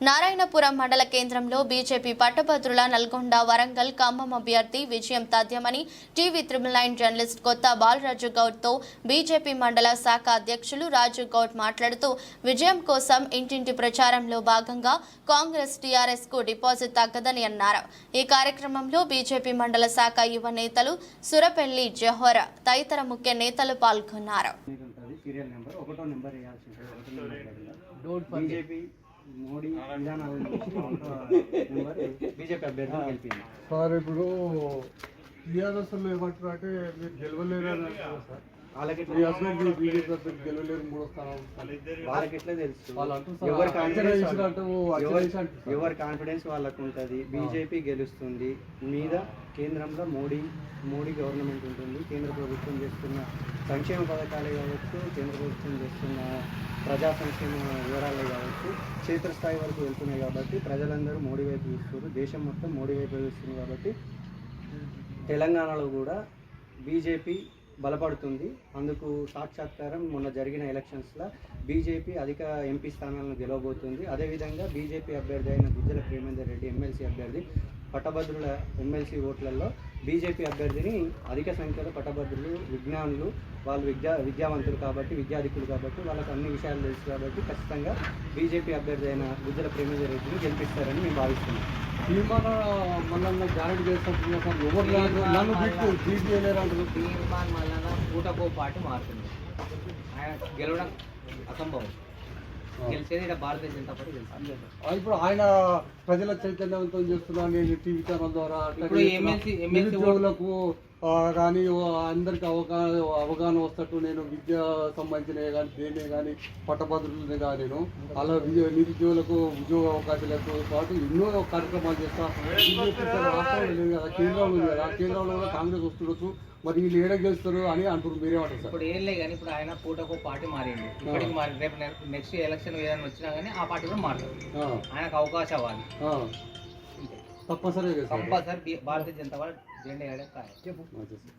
నారాయణపురం మండల కేంద్రంలో బీజేపీ పట్టభద్రుల నల్గొండ వరంగల్ ఖమ్మం అభ్యర్థి విజయం తథ్యమని TV triple nine journalist Kotha Balaraju గౌడ్తో BJP మండల శాఖ అధ్యక్షులు రాజు గౌడ్ మాట్లాడుతూ విజయం కోసం ఇంటింటి ప్రచారంలో భాగంగా కాంగ్రెస్ టీఆర్ఎస్కు డిపాజిట్ తగ్గదని అన్నారు. ఈ కార్యక్రమంలో బీజేపీ మండల శాఖ యువ నేతలు సురపెల్లి జోహర్ తదితర ముఖ్య నేతలు పాల్గొన్నారు. మోడీ బీజేపీ అభ్యర్థి గెలిపింది. సార్ ఇప్పుడు టీఆర్ఎస్ ఏమంటారు అంటే మీరు గెలవలేరు అని అంటారు సార్. వాళ్ళకి మీ అభ్యర్థి బీజేపీ అభ్యర్థి గెలవలేరు మూడో స్థానం. వాళ్ళకి ఎట్లా తెలుసు? వాళ్ళు అంటారు సార్, ఎవరి కాన్ఫిడెన్స్ ఎవరి-. ఎవరి కాన్ఫిడెన్స్ వాళ్ళకు ఉంటుంది? బీజేపీ గెలుస్తుంది. మీద కేంద్రంలో మోడీ మోడీ గవర్నమెంట్ ఉంటుంది. కేంద్ర ప్రభుత్వం చేస్తున్న సంక్షేమ పథకాలే కావచ్చు కేంద్ర ప్రభుత్వం చేస్తున్న ప్రజా సంక్షేమ వివరాలే కావచ్చు క్షేత్రస్థాయి వరకు వెళ్తున్నాయి కాబట్టి ప్రజలందరూ మోడీ వైపు చూస్తున్నారు. దేశం మొత్తం మోడీ వైపు చూస్తుంది కాబట్టి తెలంగాణలో కూడా బీజేపీ బలపడుతుంది. అందుకు సాక్షాత్కారం మొన్న జరిగిన ఎలక్షన్స్లో బీజేపీ అధిక ఎంపీ స్థానాలను గెలవబోతుంది. అదేవిధంగా బీజేపీ అభ్యర్థి అయిన గుజ్జల ప్రేమేందర్ రెడ్డి ఎమ్మెల్సీ అభ్యర్థి పట్టభద్రుల ఎమ్మెల్సీ ఓట్లలో బీజేపీ అభ్యర్థిని అధిక సంఖ్యలో పట్టభద్రులు విజ్ఞానులు వాళ్ళు విద్యా విద్యావంతులు కాబట్టి విద్యాధికులు కాబట్టి వాళ్ళకి అన్ని విషయాలు తెలుసు కాబట్టి ఖచ్చితంగా బీజేపీ అభ్యర్థి అయిన గుజ్జల ప్రేమేందర్ రెడ్డిని గెలిపిస్తారని మేము భావిస్తున్నాం. తీర్మాన గ్యారెంటీ సార్ ఎవరు నన్ను బిట్టు పూటకో పాటు మారుతుంది. ఆయన గెలవడం అసంభవం. ఇప్పుడు ఆయన ప్రజల చైతన్యవంతం చేస్తున్నా నేను టీవీ ఛానల్ ద్వారా నిరుద్యోగులకు కానీ అందరికి అవగాహన అవగాహన వస్తట్టు నేను విద్య సంబంధించినవి కానీ దేనే కానీ పట్టభద్రులని కానీ నేను అలా నిరుద్యోగులకు ఉద్యోగ అవకాశాలతో పాటు ఎన్నో కార్యక్రమాలు చేస్తా. బీజేపీ సార్ రాష్ట్రంలో లేదు కదా కేంద్రంలో ఉంది కదా కేంద్రంలో కూడా కాంగ్రెస్ వస్తుండొచ్చు మరి వీళ్ళు ఏడ గెలుస్తారు అని అంటున్నారు మీరేమంటారు ఇప్పుడు ఏం లేదు కానీ ఇప్పుడు ఆయన పూటకో పార్టీ మారింది. ఇప్పటికి మారి రేపు నెక్స్ట్ ఎలక్షన్ ఏదైనా వచ్చినా కానీ ఆ పార్టీ కూడా ఆ, ఆయనకు అవకాశం అవ్వాలి ఆ, అంతే. తప్పనిసరిగా sir compulsory Bharatiya Janata Party జెండా సార్.